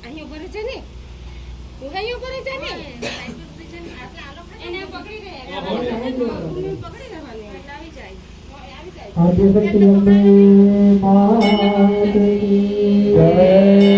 અહીં ઉપર છે ને અહીં ઉપર છે ને આવી જાય આવી જાય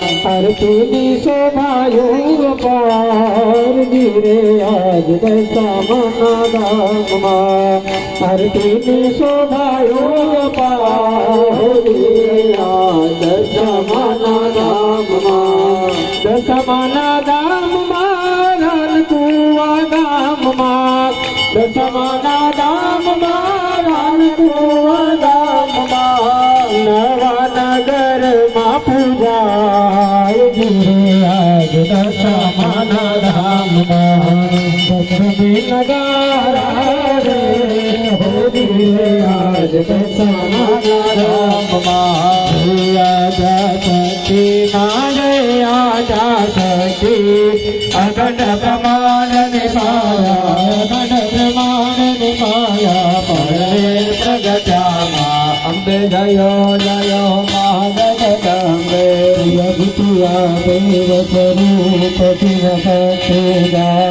અર્જુની શોભાયું પારજી રે આજ દશામના દામમાં અર્જુની શોભાયું પારજી આજ દશામના દામમાં દશામના અગણ પ્રમાણ ને માયા અગણ પ્રમાણ ને માયા પડે પ્રગટામાં અંબે જયો જયો મહાગત અંબે યગુતિયા દેવ સ્વરૂપ તિરકતે ગાય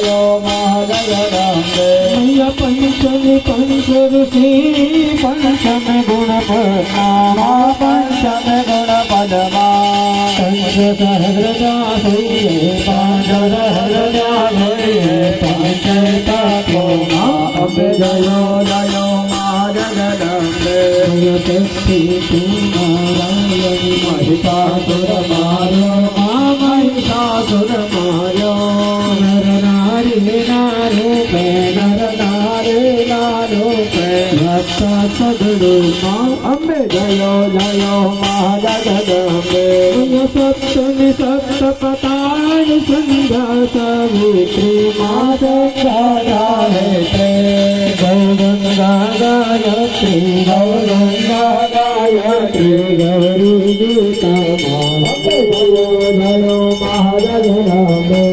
પંચમી પંચરસી પંચમ ગુણ પદમા પંચમ ગુણ પદમા પંચ સહસ્રજા સૈયે પાંચ સહસ્રજા સૈયે પાંચ તત્વો અંબે જયો જયો મા જગદંબે શક્તિ તુમારાયણ મહિષાસુર માર્યો મા મહિષાસુર सदड़ो माँ अम्बे जयो जयो महाजगद अम्बे सप्तमी सप्त पतानि संध्या सवित्री माँ संध्या है ते गौरंगा गायत्री गौरंगा गायत्री गौरी गीता माँ अम्बे जयो जयो महाजगद अम्बे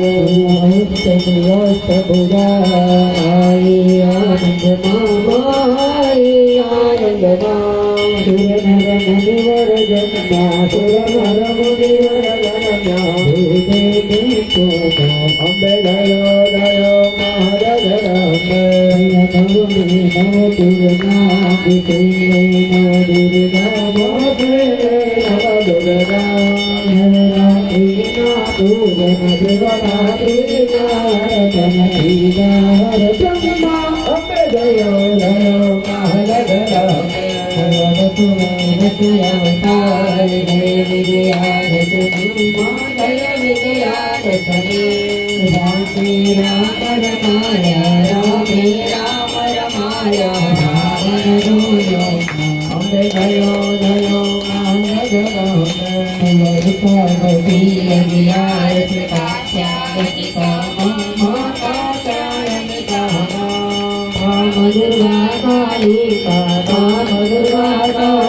नित्य नियत बुझाई आनंद मामा અંબે જયો જયો મહારાજ અંબે જયો જયો અંબે જયો જયો Oh,